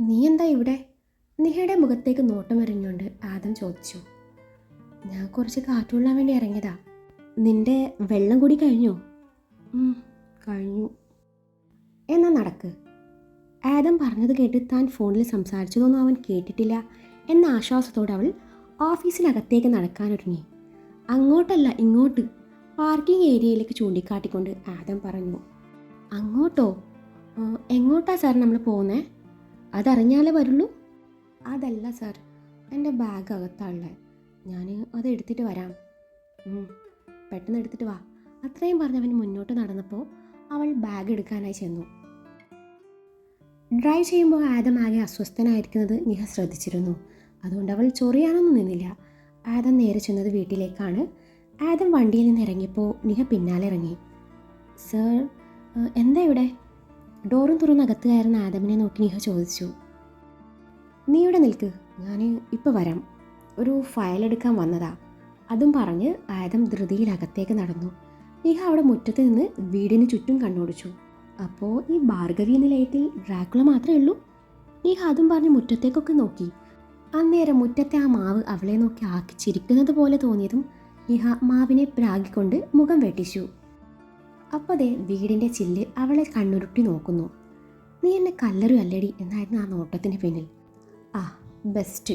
നീ എന്താ ഇവിടെ? നിഹയുടെ മുഖത്തേക്ക് നോട്ടം എറിഞ്ഞുകൊണ്ട് ആദം ചോദിച്ചു. ഞാൻ കുറച്ച് കാറ്റുകൊള്ളാൻ വേണ്ടി ഇറങ്ങിയതാ. നിന്റെ വെള്ളം കൂടി കഴിഞ്ഞോ? കഴിഞ്ഞു. എന്നാ നടക്ക്. ആദം പറഞ്ഞത് കേട്ട് താൻ ഫോണിൽ സംസാരിച്ചതൊന്നും അവൻ കേട്ടിട്ടില്ല എന്ന ആശ്വാസത്തോടെ അവൾ ഓഫീസിനകത്തേക്ക് നടക്കാനൊരുങ്ങി. അങ്ങോട്ടല്ല ഇങ്ങോട്ട്. പാർക്കിംഗ് ഏരിയയിലേക്ക് ചൂണ്ടിക്കാട്ടിക്കൊണ്ട് ആദം പറഞ്ഞു. അങ്ങോട്ടോ? എങ്ങോട്ടാ സാർ നമ്മൾ പോകുന്നേ? അതറിഞ്ഞാലേ വരുള്ളൂ. അതല്ല സാർ. എന്റെ ബാഗ് അകത്താണുള്ളത് ഞാൻ അത് എടുത്തിട്ട് വരാം പെട്ടെന്ന് എടുത്തിട്ട് വാ. അത്രയും പറഞ്ഞവൻ മുന്നോട്ട് നടന്നപ്പോൾ അവൾ ബാഗ് എടുക്കാനായി ചെന്നു. ഡ്രൈവ് ചെയ്യുമ്പോൾ ആദം ആകെ അസ്വസ്ഥനായിരിക്കുന്നത് നിഹ ശ്രദ്ധിച്ചിരുന്നു. അതുകൊണ്ട് അവൾ ചൊറിയാനൊന്നും നിന്നില്ല. ആദം നേരെ ചെന്നത് വീട്ടിലേക്കാണ്. ആദം വണ്ടിയിൽ നിന്ന് ഇറങ്ങിയപ്പോൾ നിഹ പിന്നാലെ ഇറങ്ങി. സർ എന്താ ഇവിടെ? ഡോറും തുറന്ന് അകത്ത് കയറുന്ന ആദമിനെ നോക്കി നിഹ ചോദിച്ചു നീ ഇവിടെ നിൽക്ക്? ഞാൻ ഇപ്പോൾ വരാം. ഒരു ഫയൽ എടുക്കാൻ വന്നതാ. അതും പറഞ്ഞ് ആദം ധൃതിയിൽ അകത്തേക്ക് നടന്നു. നിഹ അവിടെ മുറ്റത്ത് നിന്ന് വീടിന് ചുറ്റും കണ്ണോടിച്ചു. അപ്പോൾ ഈ ഭാർഗവി നിലയത്തിൽ ഡ്രാക്കുള മാത്രമേ ഉള്ളൂ? നിഹ അതും പറഞ്ഞ് മുറ്റത്തേക്കൊക്കെ നോക്കി. അന്നേരം മുറ്റത്തെ ആ മാവ് അവളെ നോക്കി ആക്കി ചിരിക്കുന്നത് പോലെ തോന്നിയതും നിഹ മാവിനെ പ്രാഗിക്കൊണ്ട് മുഖം വെട്ടിച്ചു. അപ്പോൾ ദേ വീടിന്റെ ചില്ല് അവളെ കണ്ണുരുട്ടി നോക്കുന്നു. നീ എന്നെ കല്ലറി അല്ലടി എന്നായിരുന്നു ആ നോട്ടത്തിന് പിന്നിൽ. ആ ബെസ്റ്റ്.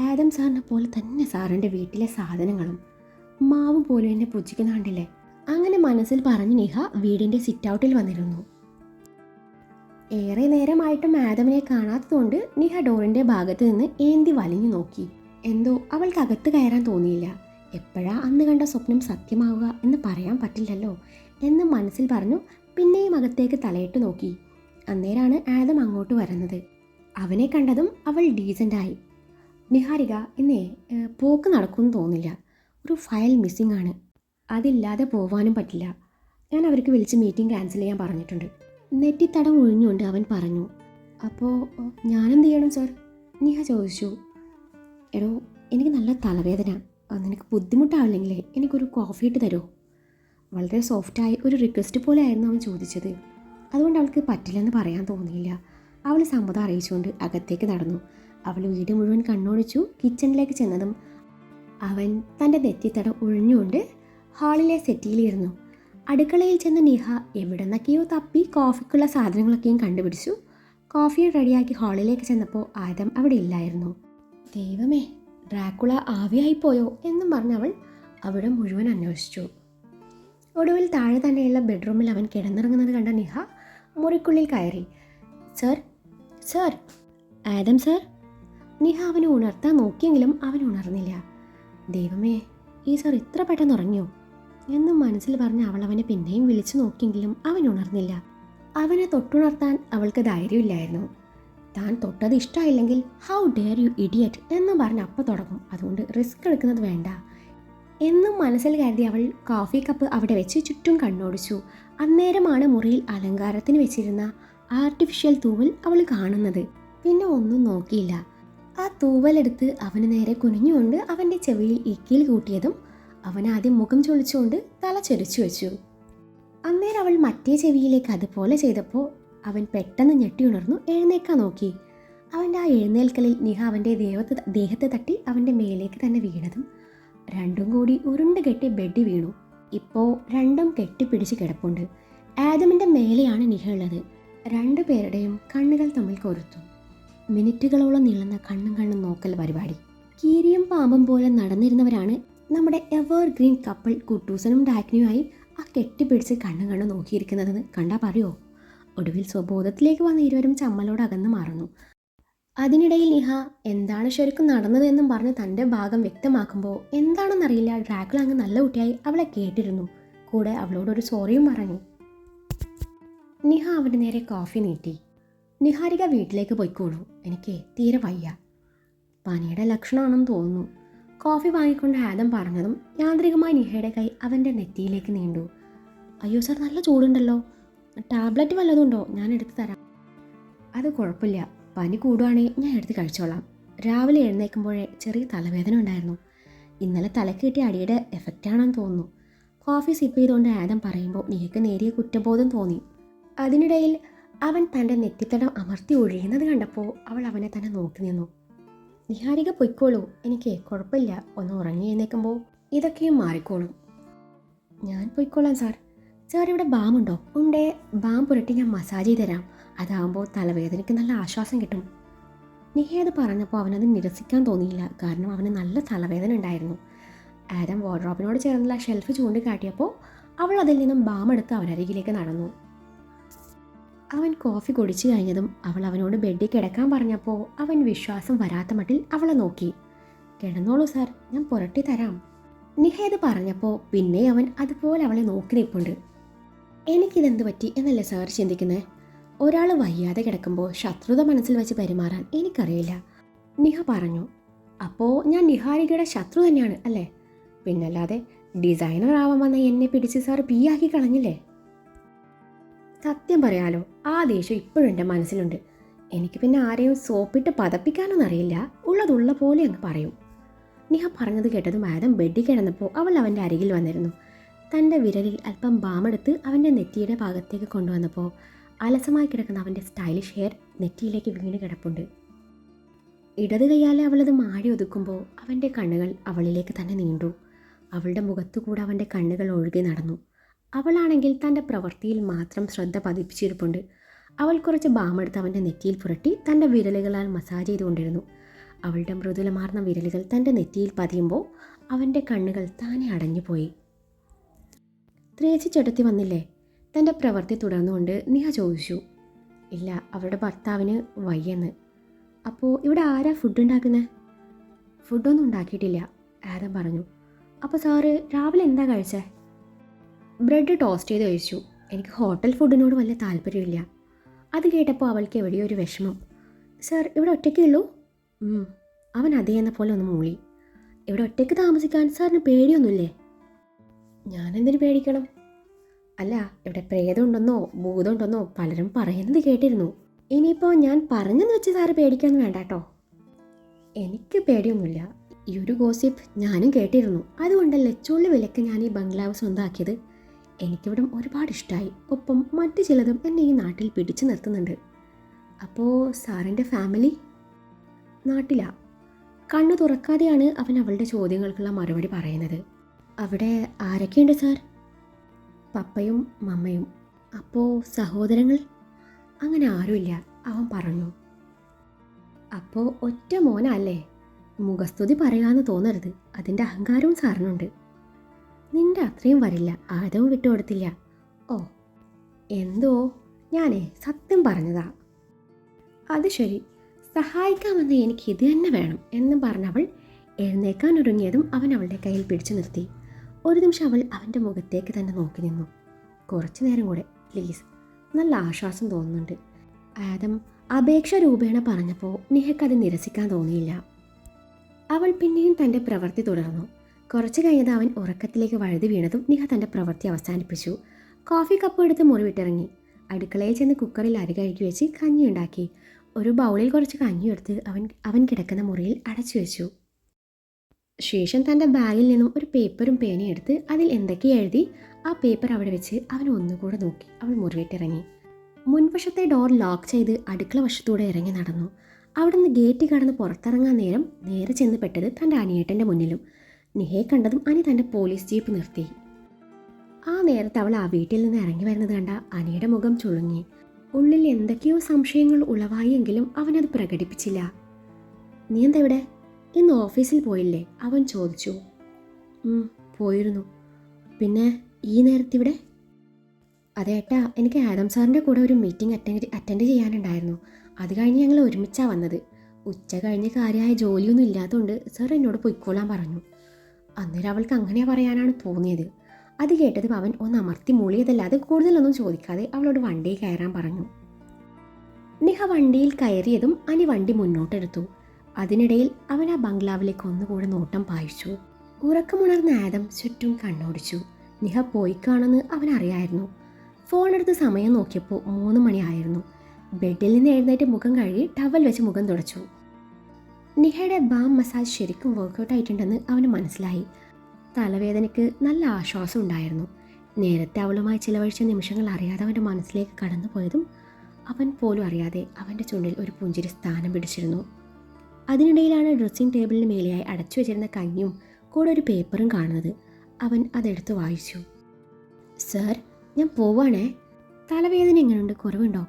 ആദം സാറിനെ പോലെ തന്നെ സാറിന്റെ വീട്ടിലെ സാധനങ്ങളും. മാവ് പോലും എന്നെ പുച്ഛിക്കുന്ന കണ്ടില്ലേ? അങ്ങനെ മനസ്സിൽ പറഞ്ഞ് നിഹ വീടിന്റെ സിറ്റ് ഔട്ടിൽ വന്നിരുന്നു. ഏറെ നേരമായിട്ടും ആദമിനെ കാണാത്തതുകൊണ്ട് നിഹ ഡോറിന്റെ ഭാഗത്ത് നിന്ന് ഏന്തി വലിഞ്ഞു നോക്കി. എന്തോ അവൾക്ക് അകത്ത് കയറാൻ തോന്നിയില്ല. എപ്പോഴാ അന്ന് കണ്ട സ്വപ്നം സത്യമാവുക എന്ന് പറയാൻ പറ്റില്ലല്ലോ. എന്ന് മനസ്സിൽ പറഞ്ഞു പിന്നെയും അകത്തേക്ക് തലയിട്ട് നോക്കി. അന്നേരാണ് ആദം അങ്ങോട്ട് വരുന്നത്. അവനെ കണ്ടതും അവൾ ഡീസന്റായി നിഹാരിക ഇന്നേ പോക്ക് നടക്കുമെന്ന് തോന്നില്ല. ഒരു ഫയൽ മിസ്സിംഗ് ആണ്. അതില്ലാതെ പോവാനും പറ്റില്ല. ഞാൻ അവർക്ക് വിളിച്ച് മീറ്റിംഗ് ക്യാൻസൽ ചെയ്യാൻ പറഞ്ഞിട്ടുണ്ട്. നെറ്റിത്തടം ഒഴിഞ്ഞുകൊണ്ട് അവൻ പറഞ്ഞു അപ്പോൾ ഞാനെന്ത് ചെയ്യണം സർ നിഹ ചോദിച്ചു എടോ എനിക്ക് നല്ല തലവേദന. നിനക്ക് ബുദ്ധിമുട്ടാവില്ലെങ്കിലേ എനിക്കൊരു കോഫി ഇട്ട് തരുമോ വളരെ സോഫ്റ്റായി ഒരു റിക്വസ്റ്റ് പോലെ ആയിരുന്നു അവൻ ചോദിച്ചത്. അതുകൊണ്ട് അവൾക്ക് പറ്റില്ലെന്ന് പറയാൻ തോന്നിയില്ല. അവൾ സമ്മതം അറിയിച്ചുകൊണ്ട് അകത്തേക്ക് നടന്നു. അവൾ വീട് മുഴുവൻ കണ്ണോടിച്ചു കിച്ചണിലേക്ക് ചെന്നതും അവൻ തന്റെ നെറ്റിത്തടം ഒഴിഞ്ഞുകൊണ്ട് ഹാളിലെ സെറ്റിയിലിരുന്നു അടുക്കളയിൽ ചെന്ന നിഹ എവിടെന്നൊക്കെയോ തപ്പി കോഫിക്കുള്ള സാധനങ്ങളൊക്കെയും കണ്ടുപിടിച്ചു. കോഫി റെഡിയാക്കി ഹാളിലേക്ക് ചെന്നപ്പോൾ ആദം അവിടെ ഇല്ലായിരുന്നു. ദൈവമേ ഡ്രാക്കുള ആവിയായിപ്പോയോ എന്നും അവൾ അവിടെ മുഴുവൻ അന്വേഷിച്ചു. ഒടുവിൽ താഴെ തന്നെയുള്ള ബെഡ്റൂമിൽ അവൻ കിടന്നിറങ്ങുന്നത് കണ്ട നിഹ മുറിക്കുള്ളിൽ കയറി. Sir sir. Adam sir. Niha അവനെ ഉണർത്താൻ നോക്കിയെങ്കിലും അവൻ ഉണർന്നില്ല. ദൈവമേ ഈ സർ ഇത്ര പെട്ടെന്ന് ഉറങ്ങിയോ? എന്ന് മനസ്സിൽ പറഞ്ഞ് അവൾ അവനെ പിന്നെയും വിളിച്ചു നോക്കിയെങ്കിലും അവൻ ഉണർന്നില്ല. അവനെ തൊട്ടുണർത്താൻ അവൾക്ക് ധൈര്യമില്ലായിരുന്നു. താൻ തൊട്ടത് ഇഷ്ടമായില്ലെങ്കിൽ ഹൗ ഡെയർ യു ഇഡിയറ്റ് എന്ന് പറഞ്ഞ് അപ്പം തുടങ്ങും. അതുകൊണ്ട് റിസ്ക് എടുക്കുന്നത് വേണ്ട. എന്നും മനസ്സിൽ കരുതി അവൾ കോഫി കപ്പ് അവിടെ വെച്ച് ചുറ്റും കണ്ണോടിച്ചു. അന്നേരമാണ് മുറിയിൽ അലങ്കാരത്തിന് വെച്ചിരുന്ന ആർട്ടിഫിഷ്യൽ തൂവൽ അവൾ കാണുന്നത്. പിന്നെ ഒന്നും നോക്കിയില്ല. ആ തൂവലെടുത്ത് അവന് നേരെ കുനിഞ്ഞുകൊണ്ട് അവന്റെ ചെവിയിൽ ഇക്കിയിൽ കൂട്ടിയതും അവൻ ആദ്യം മുഖം ചൊളിച്ചുകൊണ്ട് തല ചൊരിച്ചു വെച്ചു. അന്നേരം അവൾ മറ്റേ ചെവിയിലേക്ക് അതുപോലെ ചെയ്തപ്പോൾ അവൻ പെട്ടെന്ന് ഞെട്ടിയുണർന്നു എഴുന്നേക്കാൻ നോക്കി. അവന്റെ ആ എഴുന്നേൽക്കലിൽ നിഹ അവന്റെ ദേഹത്ത് ദേഹത്തെ തട്ടി അവന്റെ മേലേക്ക് തന്നെ വീണതും രണ്ടും കൂടി ഉരുണ്ട് കെട്ടി ബെഡിൽ വീണു. ഇപ്പോൾ രണ്ടും കെട്ടിപ്പിടിച്ച് കിടപ്പുണ്ട്. ആദമിന്റെ മേലെയാണ് നിഹ ഉള്ളത് രണ്ടുപേരുടെയും കണ്ണുകൾ തമ്മിൽ കൊരുത്തു. മിനിറ്റുകളോളം നീളുന്ന കണ്ണും കണ്ണും നോക്കൽ പരിപാടി. കീരിയും പാമ്പും പോലെ നടന്നിരുന്നവരാണ് നമ്മുടെ എവർ ഗ്രീൻ കപ്പിൾ കുട്ടൂസനും ഡാക്നിയുമായി ആ കെട്ടിപ്പിടിച്ച് കണ്ണും കണ്ണും നോക്കിയിരിക്കുന്നതെന്ന് കണ്ടാ പറയോ? ഒടുവിൽ സ്വബോധത്തിലേക്ക് വന്ന ഇരുവരും ചമ്മലോട് മാറുന്നു. അതിനിടയിൽ നിഹ എന്താണ് ശരിക്കും നടന്നതെന്നും പറഞ്ഞ് തന്റെ ഭാഗം വ്യക്തമാക്കുമ്പോൾ എന്താണെന്നറിയില്ല. ഡ്രാക്കുള അങ്ങ് നല്ല കുട്ടിയായി അവളെ കേട്ടിരുന്നു. കൂടെ അവളോടൊരു സോറിയും പറഞ്ഞു. നിഹ അവന്റെ നേരെ കോഫി നീട്ടി. നിഹാരിക വീട്ടിലേക്ക് പോയിക്കോളൂ. എനിക്ക് തീരെ വയ്യ. പനിയുടെ ലക്ഷണമാണെന്ന് തോന്നുന്നു. കോഫി വാങ്ങിക്കൊണ്ട് ആദം പറഞ്ഞതും യാന്ത്രികമായി നിഹയുടെ കൈ അവന്റെ നെറ്റിയിലേക്ക് നീണ്ടു. അയ്യോ സാർ നല്ല ചൂടുണ്ടല്ലോ. ടാബ്ലറ്റ് വല്ലതുണ്ടോ ഞാൻ എടുത്തു തരാം. അത് കുഴപ്പമില്ല. പനി കൂടുവാണെങ്കിൽ ഞാൻ എടുത്ത് കഴിച്ചോളാം. രാവിലെ എഴുന്നേൽക്കുമ്പോഴേ ചെറിയ തലവേദന ഉണ്ടായിരുന്നു. ഇന്നലെ തലക്ക് കിട്ടിയ അടിയുടെ എഫക്റ്റാണെന്ന് തോന്നുന്നു. കോഫി സിപ്പ് ചെയ്തുകൊണ്ട് ആദം പറയുമ്പോൾ നിനക്ക് നേരിയ കുറ്റബോധം തോന്നി. അതിനിടയിൽ അവൻ തന്റെ നെറ്റിത്തടം അമർത്തി ഒഴിയുന്നത് കണ്ടപ്പോൾ അവൾ അവനെ തന്നെ നോക്കി നിന്നു. നിഹാരിക പൊയ്ക്കോളൂ എനിക്ക് കുഴപ്പമില്ല. ഒന്ന് ഉറങ്ങി എഴുന്നേക്കുമ്പോൾ ഇതൊക്കെയും മാറിക്കോളും. ഞാൻ പൊയ്ക്കോളാം സാർ. സാർ ഇവിടെ ബാമുണ്ടോ? ഉണ്ടേ. ബാം പുരട്ടി ഞാൻ മസാജ് ചെയ്ത് തരാം അതാകുമ്പോൾ തലവേദനയ്ക്ക് നല്ല ആശ്വാസം കിട്ടും. നിഹേത് പറഞ്ഞപ്പോൾ അവനത് നിരസിക്കാൻ തോന്നിയില്ല. കാരണം അവന് നല്ല തലവേദന ഉണ്ടായിരുന്നു. ആദം വാർഡ്രോബിനോട് ചേർന്നുള്ള ഷെൽഫ് ചൂണ്ടിക്കാട്ടിയപ്പോൾ അവൾ അതിൽ നിന്നും ബാമെടുത്ത് അവനരികിലേക്ക് നടന്നു. അവൻ കോഫി കുടിച്ചു കഴിഞ്ഞതും അവൾ അവനോട് ബെഡിൽ കിടക്കാൻ പറഞ്ഞപ്പോൾ അവൻ വിശ്വാസം വരാത്ത മട്ടിൽ അവളെ നോക്കി. കിടന്നോളൂ സാർ ഞാൻ പുരട്ടി തരാം. നിഹേത് പറഞ്ഞപ്പോൾ പിന്നെ അവൻ അതുപോലെ അവളെ നോക്കി നിൽപ്പുണ്ട്. എനിക്കിതെന്ത് പറ്റി? എന്നല്ലേ സാർ ചിന്തിക്കുന്നത് ഒരാൾ വയ്യാതെ കിടക്കുമ്പോൾ ശത്രുത മനസ്സിൽ വെച്ച് പെരുമാറാൻ എനിക്കറിയില്ല. നിഹ പറഞ്ഞു അപ്പോൾ ഞാൻ നിഹാരികയുടെ ശത്രു തന്നെയാണ് അല്ലേ? പിന്നല്ലാതെ ഡിസൈനർ ആവാൻ വന്ന എന്നെ പിടിച്ച് സാർ പീയാക്കി കളഞ്ഞില്ലേ? സത്യം പറയാലോ ആ ദേഷ്യം ഇപ്പോഴും എന്റെ മനസ്സിലുണ്ട്. എനിക്ക് പിന്നെ ആരെയും സോപ്പിട്ട് പതപ്പിക്കാനൊന്നും അറിയില്ല ഉള്ളതുള്ള പോലെ അങ്ങ് പറയും. നിഹ പറഞ്ഞത് കേട്ടത് മാഡം ബെഡിൽ കിടന്നപ്പോൾ അവൾ അവന്റെ അരികിൽ വന്നിരുന്നു. തന്റെ വിരലിൽ അല്പം ബാമെടുത്ത് അവന്റെ നെറ്റിയുടെ ഭാഗത്തേക്ക് കൊണ്ടുവന്നപ്പോൾ അലസമായി കിടക്കുന്ന അവന്റെ സ്റ്റൈലിഷ് ഹെയർ നെറ്റിയിലേക്ക് വീണ് കിടപ്പുണ്ട്. ഇടത് കൈയാലെ അവളത് മാടി ഒതുക്കുമ്പോൾ അവന്റെ കണ്ണുകൾ അവളിലേക്ക് തന്നെ നീണ്ടു. അവളുടെ മുഖത്തുകൂടെ അവന്റെ കണ്ണുകൾ ഒഴുകി നടന്നു. അവളാണെങ്കിൽ തന്റെ പ്രവൃത്തിയിൽ മാത്രം ശ്രദ്ധ പതിപ്പിച്ചിരിപ്പുണ്ട്. അവൾ കുറച്ച് ബാമെടുത്ത് അവന്റെ നെറ്റിയിൽ പുരട്ടി തന്റെ വിരലുകളാൽ മസാജ് ചെയ്തുകൊണ്ടിരുന്നു. അവളുടെ മൃദുലമാർന്ന വിരലുകൾ തന്റെ നെറ്റിയിൽ പതിയുമ്പോൾ അവന്റെ കണ്ണുകൾ താനെ അടഞ്ഞുപോയി. ത്രേച്ചി ചെടുത്തി വന്നില്ലേ? തന്റെ പ്രവൃത്തി തുടർന്നുകൊണ്ട് നിഹ ചോദിച്ചു ഇല്ല അവരുടെ ഭർത്താവിന് വയ്യെന്ന്. അപ്പോൾ ഇവിടെ ആരാ ഫുഡ് ഉണ്ടാക്കുന്നത് ഫുഡൊന്നും ഉണ്ടാക്കിയിട്ടില്ല ആദം പറഞ്ഞു. അപ്പോൾ സാറ് രാവിലെ എന്താ കഴിച്ചേ? ബ്രെഡ് ടോസ്റ്റ് ചെയ്ത് കഴിച്ചു. എനിക്ക് ഹോട്ടൽ ഫുഡിനോട് വലിയ താല്പര്യമില്ല. അത് കേട്ടപ്പോൾ അവൾക്ക് എവിടെയോ ഒരു വിഷമം. സാർ ഇവിടെ ഒറ്റയ്ക്കേ ഉള്ളൂ? അവൻ അതേ എന്ന പോലെ ഒന്ന് മൂളി. ഇവിടെ ഒറ്റയ്ക്ക് താമസിക്കാൻ സാറിന് പേടിയൊന്നുമില്ലേ? ഞാനെന്തിനു പേടിക്കണം? അല്ല ഇവിടെ പ്രേതമുണ്ടെന്നോ ഭൂതമുണ്ടെന്നോ പലരും പറയുന്നത് കേട്ടിരുന്നു. ഇനിയിപ്പോൾ ഞാൻ പറഞ്ഞെന്ന് വെച്ച് സാറ് പേടിക്കാൻ വേണ്ട കേട്ടോ എനിക്ക് പേടിയൊന്നുമില്ല. ഈ ഒരു ഗോസിപ്പ് ഞാനും കേട്ടിരുന്നു. അതുകൊണ്ടല്ലേ ചുള്ളി വിലക്ക് ഞാൻ ഈ ബംഗ്ലാവ് സ്വന്തമാക്കിയത് എനിക്കിവിടം ഒരുപാട് ഇഷ്ടമായി ഒപ്പം മറ്റു ചിലതും എന്നെ ഈ നാട്ടിൽ പിടിച്ചു നിർത്തുന്നുണ്ട്. അപ്പോൾ സാറിന്റെ ഫാമിലി? നാട്ടിലാ. കണ്ണു തുറക്കാതെയാണ് അവൻ അവളുടെ ചോദ്യങ്ങൾക്കുള്ള മറുപടി പറയുന്നത്. അവിടെ ആരൊക്കെയുണ്ട് സാർ? പപ്പയും മമ്മയും. അപ്പോൾ സഹോദരങ്ങൾ? അങ്ങനെ ആരുമില്ല. അവൻ പറഞ്ഞു. അപ്പോൾ ഒറ്റ മോനല്ലേ? മുഖസ്തുതി പറയാന്ന് തോന്നരുത്. അതിന്റെ അഹങ്കാരവും സാറിനുണ്ട്. നിന്റെ അത്രയും വരില്ല. ആദവും വിട്ടുകൊടുത്തില്ല. ഓ എന്തോ? ഞാനേ സത്യം പറഞ്ഞതാ. അത് ശരി. സഹായിക്കാമെന്ന് എനിക്ക് ഇത് തന്നെ വേണം എന്ന് പറഞ്ഞവൾ എഴുന്നേക്കാൻ ഒരുങ്ങിയതും അവൻ അവളുടെ കയ്യിൽ പിടിച്ചു നിർത്തി. ഒരു നിമിഷം അവൾ അവന്റെ മുഖത്തേക്ക് തന്നെ നോക്കി നിന്നു. കുറച്ചു നേരം കൂടെ പ്ലീസ് നല്ല ആശ്വാസം തോന്നുന്നുണ്ട്. ആദം അപേക്ഷ രൂപേണ പറഞ്ഞപ്പോൾ നിഹക്കത് നിരസിക്കാൻ തോന്നിയില്ല. അവൾ പിന്നെയും തന്റെ പ്രവൃത്തി തുടർന്നു. കുറച്ച് കഴിഞ്ഞത് അവൻ ഉറക്കത്തിലേക്ക് വഴുതി വീണതും നിഹ തന്റെ പ്രവൃത്തി അവസാനിപ്പിച്ചു. കോഫി കപ്പ് എടുത്ത് മുറിവിട്ടിറങ്ങി. അടുക്കളയിൽ ചെന്ന് കുക്കറിൽ അരി കഴുകി വെച്ച് കഞ്ഞി ഉണ്ടാക്കി ഒരു ബൗളിൽ കുറച്ച് കഞ്ഞി എടുത്ത് അവൻ അവൻ കിടക്കുന്ന മുറിയിൽ അടച്ചു വെച്ചു. ശേഷം തന്റെ ബാഗിൽ നിന്നും ഒരു പേപ്പറും പേനയും എടുത്ത് അതിൽ എന്തൊക്കെ എഴുതി ആ പേപ്പർ അവിടെ വെച്ച് അവൻ ഒന്നുകൂടെ നോക്കി. അവൾ മുറിവിട്ടിറങ്ങി മുൻവശത്തെ ഡോർ ലോക്ക് ചെയ്ത് അടുക്കള വശത്തൂടെ ഇറങ്ങി നടന്നു. അവിടുന്ന് ഗേറ്റ് കടന്ന് പുറത്തിറങ്ങാൻ നേരം നേരെ ചെന്ന് പെട്ടത് തന്റെ അനിയേട്ടന്റെ മുന്നിലും. നിഹയെ കണ്ടതും അനി തന്റെ പോലീസ് ജീപ്പ് നിർത്തി. ആ നേരത്ത് അവൾ ആ വീട്ടിൽ നിന്ന് ഇറങ്ങി വരുന്നത് കണ്ട അനിയുടെ മുഖം ചുളുങ്ങി. ഉള്ളിൽ എന്തൊക്കെയോ സംശയങ്ങൾ ഉളവായെങ്കിലും അവനത് പ്രകടിപ്പിച്ചില്ല. നീ എന്താ ഇവിടെ? ഇന്ന് ഓഫീസിൽ പോയില്ലേ? അവൻ ചോദിച്ചു. "ഉം, പോയിരുന്നു. പിന്നെ ഈ നേരത്തിവിടെ? അതേട്ടാ എനിക്ക് ആദം സാറിന്റെ കൂടെ ഒരു മീറ്റിംഗ് അറ്റൻഡ് അറ്റൻഡ് ചെയ്യാനുണ്ടായിരുന്നു. അത് കഴിഞ്ഞ് ഞങ്ങൾ ഒരുമിച്ചാണ് വന്നത്. ഉച്ച കഴിഞ്ഞ് കാര്യമായ ജോലിയൊന്നും ഇല്ലാത്തതുകൊണ്ട് സാർ എന്നോട് പൊയ്ക്കോളാൻ പറഞ്ഞു. അന്നേരം അവൾക്ക് അങ്ങനെ പറയാനാണ് തോന്നിയത്. അത് കേട്ടതും അവൻ ഒന്ന് അമർത്തി മൂളിയതല്ലാതെ കൂടുതലൊന്നും ചോദിക്കാതെ അവളോട് വണ്ടിയിൽ കയറാൻ പറഞ്ഞു. നിഹ വണ്ടിയിൽ കയറിയതും അനി വണ്ടി മുന്നോട്ടെടുത്തു. അതിനിടയിൽ അവൻ ആ ബംഗ്ലാവിലേക്ക് ഒന്നുകൂടെ നോട്ടം പായിച്ചു. ഉറക്കമുണർന്ന ആദം ചുറ്റും കണ്ണോടിച്ചു. നിഹ പോയി കാണുമെന്ന് അവൻ അറിയായിരുന്നു. ഫോൺ എടുത്ത് സമയം നോക്കിയപ്പോൾ മൂന്ന് മണിയായിരുന്നു. ബെഡിൽ നിന്ന് എഴുന്നേറ്റ് മുഖം കഴുകി ടവൽ വെച്ച് മുഖം തുടച്ചു. നിഹയുടെ ബാം മസാജ് ശരിക്കും വർക്കൗട്ട് ആയിട്ടുണ്ടെന്ന് അവന് മനസ്സിലായി. തലവേദനയ്ക്ക് നല്ല ആശ്വാസം ഉണ്ടായിരുന്നു. നേരത്തെ അവളുമായി ചിലവഴിച്ച നിമിഷങ്ങൾ അറിയാതെ അവന്റെ മനസ്സിലേക്ക് കടന്നു പോയതും അവൻ പോലും അറിയാതെ അവന്റെ ചുണ്ടിൽ ഒരു പുഞ്ചിരി സ്ഥാനം പിടിച്ചിരുന്നു. അതിനിടയിലാണ് ഡ്രസ്സിംഗ് ടേബിളിന് മേലെയായി അടച്ചു വെച്ചിരുന്ന കഞ്ഞും കൂടെ ഒരു പേപ്പറും കാണുന്നത്. അവൻ അതെടുത്ത് വായിച്ചു. സർ ഞാൻ പോവാണേ. തലവേദന എങ്ങനെയുണ്ട് കുറവുണ്ടോ?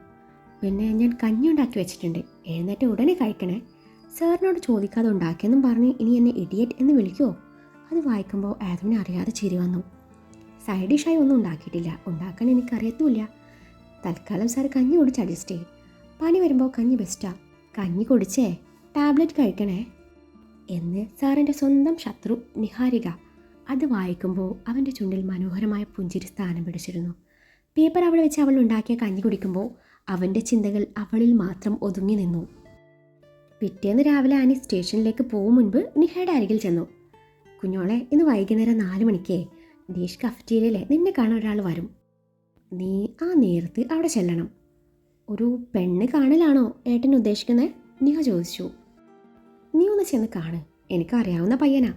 പിന്നെ ഞാൻ കഞ്ഞി ഉണ്ടാക്കി വെച്ചിട്ടുണ്ട്. എഴുന്നേറ്റ് ഉടനെ കഴിക്കണേ. സാറിനോട് ചോദിക്കാതെ ഉണ്ടാക്കിയെന്നും പറഞ്ഞ് ഇനി എന്നെ ഇഡിയറ്റ് എന്ന് വിളിക്കുമോ അത് വായിക്കുമ്പോൾ ആദമിനെ അറിയാതെ ചിരി വന്നു. സൈഡ് ഡിഷായി ഒന്നും ഉണ്ടാക്കിയിട്ടില്ല. ഉണ്ടാക്കാൻ എനിക്കറിയത്തുമില്ല. തൽക്കാലം സാർ കഞ്ഞി കുടിച്ച് അഡ്ജസ്റ്റ് ചെയ്യും. പനി വരുമ്പോൾ കഞ്ഞി ബെസ്റ്റാ. കഞ്ഞി കുടിച്ചേ. ടാബ്ലറ്റ് കഴിക്കണേ എന്ന് സാറിന്റെ സ്വന്തം ശത്രു നിഹാരിക അത് വായിക്കുമ്പോൾ അവന്റെ ചുണ്ടിൽ മനോഹരമായ പുഞ്ചിരി സ്ഥാനം പിടിച്ചിരുന്നു. പേപ്പർ അവിടെ വെച്ച് അവൾ ഉണ്ടാക്കിയ കഞ്ഞി കുടിക്കുമ്പോൾ അവന്റെ ചിന്തകൾ അവളിൽ മാത്രം ഒതുങ്ങി നിന്നു. പിറ്റേന്ന് രാവിലെ ആനി സ്റ്റേഷനിലേക്ക് പോകും മുൻപ് നിഹയുടെ അരികിൽ ചെന്നു. കുഞ്ഞോളെ ഇന്ന് വൈകുന്നേരം നാല് മണിക്കേ. ഡീഷ് കഫറ്റീരിയയിലെ നിന്നെ കാണാൻ ഒരാൾ വരും. നീ ആ നേരത്ത് അവിടെ ചെല്ലണം. ഒരു പെണ്ണ് കാണലാണോ ഏട്ടൻ ഉദ്ദേശിക്കുന്നത് നിഹ ചോദിച്ചു. നീ ഒന്ന് ചെന്ന് കാണ്. എനിക്കറിയാവുന്ന പയ്യനാ.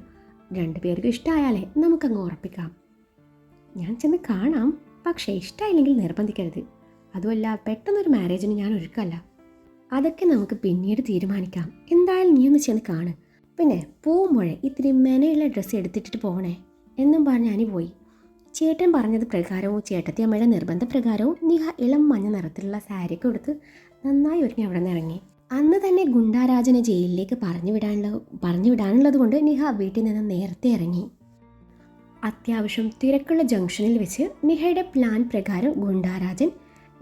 രണ്ടുപേർക്കും ഇഷ്ടമായാലേ നമുക്കങ്ങ് ഉറപ്പിക്കാം. ഞാൻ ചെന്ന് കാണാം. പക്ഷേ ഇഷ്ടമായില്ലെങ്കിൽ നിർബന്ധിക്കരുത്. അതുമല്ല പെട്ടെന്നൊരു മാരേജിന് ഞാൻ ഒരുക്കല്ല അതൊക്കെ നമുക്ക് പിന്നീട് തീരുമാനിക്കാം. എന്തായാലും നീ ഒന്ന് ചെന്ന് കാണ്. പിന്നെ പോകുമ്പോഴേ ഇത്തിരി മെനയുള്ള ഡ്രസ്സ് എടുത്തിട്ടിട്ട് പോകണേ എന്നും പറഞ്ഞ് അനി പോയി. ചേട്ടൻ പറഞ്ഞത് പ്രകാരവും ചേട്ടത്തി അമ്മയുടെ നിർബന്ധപ്രകാരവും നിഹ ഇളം മഞ്ഞ നിറത്തിലുള്ള സാരിയൊക്കെ കൊടുത്ത് നന്നായി ഒരുങ്ങി അവിടെ നിന്ന് ഇറങ്ങി. അന്ന് തന്നെ ഗുണ്ടാരാജനെ ജയിലിലേക്ക് പറഞ്ഞു വിടാനുള്ള പറഞ്ഞു വിടാനുള്ളത് കൊണ്ട് നിഹ വീട്ടിൽ നിന്ന് നേരത്തെ ഇറങ്ങി. അത്യാവശ്യം തിരക്കുള്ള ജംഗ്ഷനിൽ വെച്ച് നിഹയുടെ പ്ലാൻ പ്രകാരം ഗുണ്ടാരാജൻ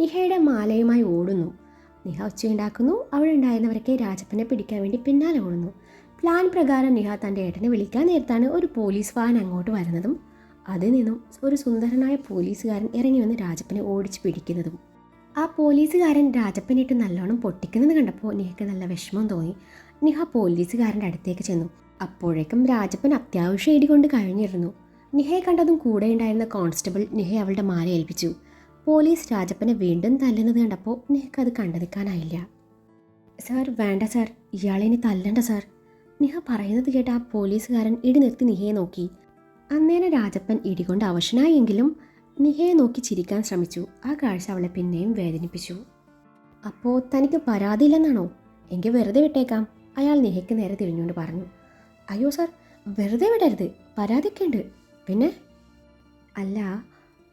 നിഹയുടെ മാലയുമായി ഓടുന്നു. നിഹ ഒച്ചയുണ്ടാക്കുന്നു അവിടെ ഉണ്ടായിരുന്നവരൊക്കെ രാജപ്പനെ പിടിക്കാൻ വേണ്ടി പിന്നാലെ ഓടുന്നു. പ്ലാൻ പ്രകാരം നിഹ തന്റെ ഏട്ടനെ വിളിക്കാൻ നേരത്താണ് ഒരു പോലീസ് വാൻ അങ്ങോട്ട് വരുന്നതും അതിൽ നിന്നും ഒരു സുന്ദരനായ പോലീസുകാരൻ ഇറങ്ങി വന്ന് രാജപ്പനെ ഓടിച്ച് പിടിക്കുന്നതും. ആ പോലീസുകാരൻ രാജപ്പനിട്ട് നല്ലോണം പൊട്ടിക്കുന്നത് കണ്ടപ്പോൾ നിഹയ്ക്ക് നല്ല വിഷമം തോന്നി. നിഹ പോലീസുകാരന്റെ അടുത്തേക്ക് ചെന്നു. അപ്പോഴേക്കും രാജപ്പൻ അത്യാവശ്യം ഇടികൊണ്ട് കഴിഞ്ഞിരുന്നു. നിഹയെ കണ്ടതും കൂടെ ഉണ്ടായിരുന്ന കോൺസ്റ്റബിൾ നിഹ അവളുടെ മാല ഏൽപ്പിച്ചു. പോലീസ് രാജപ്പനെ വീണ്ടും തല്ലുന്നത് കണ്ടപ്പോൾ നിഹയ്ക്ക് അത് കണ്ടു നിൽക്കാനായില്ല സാർ വേണ്ട സാർ. ഇയാളെ ഇനി തല്ലണ്ട സാർ. നിഹ പറയുന്നത് കേട്ട ആ പോലീസുകാരൻ ഇടി നിർത്തി നിഹയെ നോക്കി. അന്നേരം രാജപ്പൻ ഇടികൊണ്ട് അവശനായെങ്കിലും നിഹയെ നോക്കി ചിരിക്കാൻ ശ്രമിച്ചു. ആ കാഴ്ച അവളെ പിന്നെയും വേദനിപ്പിച്ചു. അപ്പോൾ തനിക്ക് പരാതിയില്ലെന്നാണോ? എങ്കിൽ വെറുതെ വിട്ടേക്കാം. അയാൾ നിഹയ്ക്ക് നേരെ തിരിഞ്ഞുകൊണ്ട് പറഞ്ഞു. അയ്യോ സാർ വെറുതെ വിടരുത്. പരാതിയൊക്കെ ഉണ്ട്. പിന്നെ? അല്ല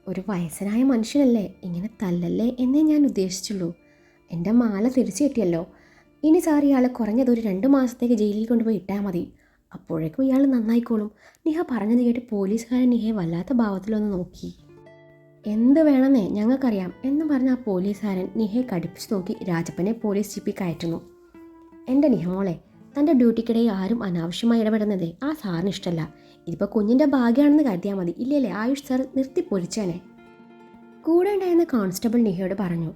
ഒരു വയസ്സനായ മനുഷ്യനല്ലേ? ഇങ്ങനെ തല്ലല്ലേ എന്നേ ഞാൻ ഉദ്ദേശിച്ചുള്ളൂ. എന്റെ മാല തിരിച്ചു കിട്ടിയല്ലോ. ഇനി സാർ ഇയാളെ കുറഞ്ഞത് ഒരു രണ്ട് മാസത്തേക്ക് ജയിലിൽ കൊണ്ടുപോയി ഇട്ടാൽ മതി. അപ്പോഴേക്കും ഇയാൾ നന്നായിക്കോളും. നിഹ പറഞ്ഞത് കേട്ട് പോലീസുകാരൻ നിഹയെ വല്ലാത്ത ഭാവത്തിലൊന്ന് നോക്കി. എന്ത് വേണമെന്നേ ഞങ്ങൾക്കറിയാം എന്ന് പറഞ്ഞ ആ പോലീസുകാരൻ നിഹയെ കടുപ്പിച്ച് നോക്കി രാജപ്പനെ പോലീസ് ജീപ്പിൽ കയറ്റുന്നു. എന്റെ നിഹമോളെ തന്റെ ഡ്യൂട്ടിക്കിടയിൽ ആരും അനാവശ്യമായി ഇടപെടുന്നതേ ആ സാറിന് ഇഷ്ടമല്ല ഇതിപ്പോൾ കുഞ്ഞിന്റെ ഭാഗ്യമാണെന്ന് കരുതിയാൽ മതി. ഇല്ലല്ലേ ആയുഷ് സാർ നിർത്തി പൊരിച്ചേനെ. കൂടെ ഉണ്ടായിരുന്ന കോൺസ്റ്റബിൾ നിഹയോട് പറഞ്ഞു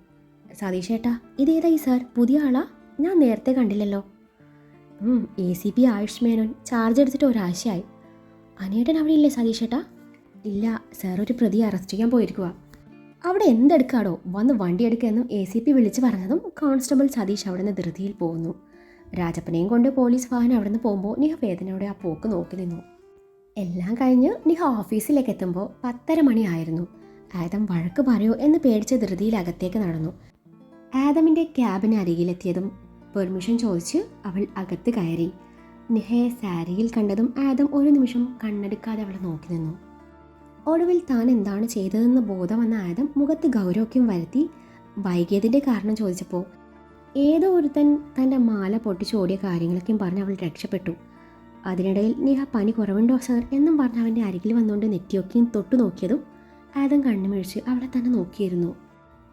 സതീഷ് ഏട്ടാ ഈ സാർ? പുതിയ ആളാ? ഞാൻ നേരത്തെ കണ്ടില്ലല്ലോ. A C P Ayush Menon charge എടുത്തിട്ട് ഒരാഴ്ചയായി. അനിയേട്ടൻ അവിടെ ഇല്ലേ സതീഷ് ഏട്ടാ? ഇല്ല സാർ ഒരു പ്രതി അറസ്റ്റ് ചെയ്യാൻ പോയിരിക്കുക അവിടെ എന്തെടുക്കാടോ? വന്ന് വണ്ടി എടുക്കുമെന്നും എ സി പി വിളിച്ച് പറഞ്ഞതും കോൺസ്റ്റബിൾ സതീഷ് അവിടെ നിന്ന് ധൃതിയിൽ പോകുന്നു. രാജപ്പനെയും കൊണ്ട് പോലീസ് വാഹനം അവിടെ നിന്ന് പോകുമ്പോൾ നിഹ വേദനയോടെ ആ പോക്ക് നോക്കി നിന്നു. എല്ലാം കഴിഞ്ഞ് നിഹ ഓഫീസിലേക്ക് എത്തുമ്പോൾ പത്തര മണിയായിരുന്നു. ആദം വഴക്ക് പറയോ എന്ന് പേടിച്ച ധൃതിയിൽ അകത്തേക്ക് നടന്നു. ആദമിന്റെ ക്യാബിന് അരികിലെത്തിയതും പെർമിഷൻ ചോദിച്ച് അവൾ അകത്ത് കയറി. നിഹയെ സാരിയിൽ കണ്ടതും ആദം ഒരു നിമിഷം കണ്ണെടുക്കാതെ അവളെ നോക്കി നിന്നു. ഒടുവിൽ താൻ എന്താണ് ചെയ്തതെന്ന് ബോധം വന്ന ആദം മുഖത്ത് ഗൗരവക്യം വരുത്തി വൈകിയതിന്റെ കാരണം ചോദിച്ചപ്പോൾ ഏതോ ഒരുത്തൻ തന്റെ മാല പൊട്ടിച്ചോടിയ കാര്യങ്ങളൊക്കെയും പറഞ്ഞ് അവൾ രക്ഷപ്പെട്ടു. അതിനിടയിൽ നിഹ പനി കുറവുണ്ടോ സർ? എന്നും പറഞ്ഞ് അവന്റെ അരികിൽ വന്നുകൊണ്ട് നെറ്റിയൊക്കെയും തൊട്ടു നോക്കിയതും ആദം കണ്ണുമിഴിച്ച് അവളെ തന്നെ നോക്കിയിരുന്നു.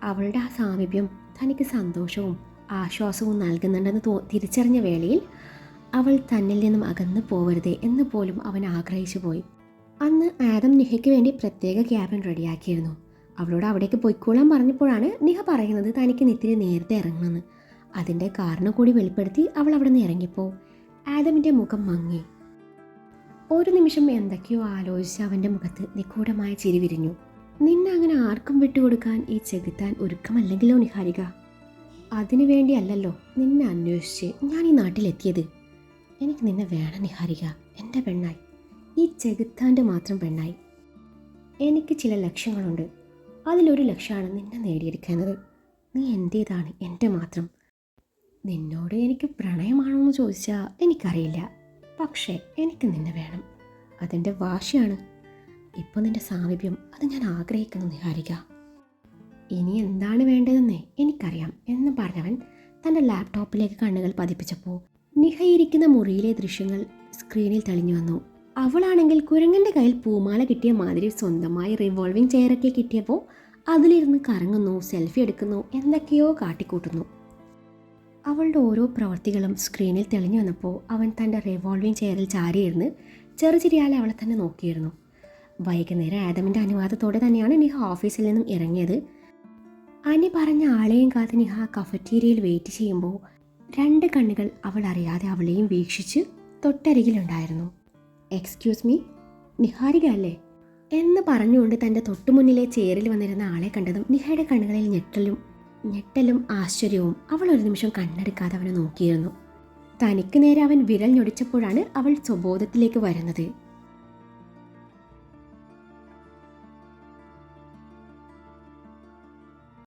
അവളുടെ ആ സാമീപ്യം തനിക്ക് സന്തോഷവും ആശ്വാസവും നൽകുന്നുണ്ടെന്ന് തോ തിരിച്ചറിഞ്ഞ വേളയിൽ അവൾ തന്നിൽ നിന്നും അകന്നു പോവരുതേ എന്ന് പോലും അവൻ ആഗ്രഹിച്ചു പോയി. അന്ന് ആദം നിഹയ്ക്ക് വേണ്ടി പ്രത്യേക ക്യാബിൻ റെഡിയാക്കിയിരുന്നു. അവളോട് അവിടേക്ക് പൊയ്ക്കോളാൻ പറഞ്ഞപ്പോഴാണ് നിഹ പറയുന്നത് തനിക്ക് നിത്തിരി നേരത്തെ ഇറങ്ങണമെന്ന്. അതിന്റെ കാരണം കൂടി വെളിപ്പെടുത്തി അവൾ അവിടെ നിന്ന് ഇറങ്ങിയപ്പോൾ ആദമിന്റെ മുഖം മങ്ങി. ഒരു നിമിഷം എന്തൊക്കെയോ ആലോചിച്ച് അവന്റെ മുഖത്ത് നിഗൂഢമായ ചിരി വിരിഞ്ഞു. നിന്നെ അങ്ങനെ ആർക്കും വിട്ടുകൊടുക്കാൻ ഈ ചെകുത്താൻ ഒരുക്കമല്ലെങ്കിലോ നിഹാരിക? അതിനു വേണ്ടിയല്ലല്ലോ നിന്നെ അന്വേഷിച്ച് ഞാൻ ഈ നാട്ടിലെത്തിയത്. എനിക്ക് നിന്നെ വേണം നിഹാരിക. എന്റെ പെണ്ണായി. ഈ ചെകുത്താന്റെ മാത്രം പെണ്ണായി. എനിക്ക് ചില ലക്ഷ്യങ്ങളുണ്ട്. അതിലൊരു ലക്ഷ്യമാണ് നിന്നെ നേടിയെടുക്കുന്നത് നീ എന്റേതാണ് എന്റെ മാത്രം? നിന്നോട് എനിക്ക് പ്രണയമാണോ എന്ന് ചോദിച്ചാൽ എനിക്കറിയില്ല. പക്ഷേ എനിക്ക് നിന്നെ വേണം. അതെന്റെ വാശിയാണ്. ഇപ്പോൾ നിന്റെ സാമീപ്യം അത് ഞാൻ ആഗ്രഹിക്കുന്നു നിഹാരിക. ഇനി എന്താണ് വേണ്ടതെന്ന് എനിക്കറിയാം എന്ന് പറഞ്ഞവൻ തന്റെ ലാപ്ടോപ്പിലേക്ക് കണ്ണുകൾ പതിപ്പിച്ചപ്പോൾ നിഹയിരിക്കുന്ന മുറിയിലെ ദൃശ്യങ്ങൾ സ്ക്രീനിൽ തെളിഞ്ഞു വന്നു. അവളാണെങ്കിൽ കുരങ്ങന്റെ കയ്യിൽ പൂമാല കിട്ടിയ മാതിരി സ്വന്തമായി റിവോൾവിംഗ് ചെയറൊക്കെ കിട്ടിയപ്പോൾ അതിലിരുന്ന് കറങ്ങുന്നു സെൽഫി എടുക്കുന്നു എന്തൊക്കെയോ കാട്ടിക്കൂട്ടുന്നു. അവളുടെ ഓരോ പ്രവൃത്തികളും സ്ക്രീനിൽ തെളിഞ്ഞു വന്നപ്പോൾ അവൻ തന്റെ റിവോൾവിംഗ് ചെയറിൽ ചാരിയിരുന്ന് ചെറുചിരിയാലെ അവളെ തന്നെ നോക്കിയിരുന്നു. വൈകുന്നേരം ആദമിന്റെ അനുവാദത്തോടെ തന്നെയാണ് നിഹ ഓഫീസിൽ നിന്നും ഇറങ്ങിയത്. അനി പറഞ്ഞ ആളെയും കാത്ത് നിഹ കഫറ്റീരിയയിൽ വെയിറ്റ് ചെയ്യുമ്പോൾ രണ്ട് കണ്ണുകൾ അവൾ അറിയാതെ അവളെയും വീക്ഷിച്ച് തൊട്ടരികിലുണ്ടായിരുന്നു. എക്സ്ക്യൂസ് മീ നിഹാരിക അല്ലേ എന്ന് പറഞ്ഞുകൊണ്ട് തന്റെ തൊട്ടുമുന്നിലെ ചേരിൽ വന്നിരുന്ന ആളെ കണ്ടതും നിഹയുടെ കണ്ണുകളിൽ ഞെട്ടലും ഞെട്ടലും ആശ്ചര്യവും അവൾ ഒരു നിമിഷം കണ്ണെടുക്കാതെ അവനെ നോക്കിയിരുന്നു. തനിക്ക് നേരെ അവൻ വിരൽ ഞൊടിച്ചപ്പോഴാണ് അവൾ സ്വബോധത്തിലേക്ക് വരുന്നത്.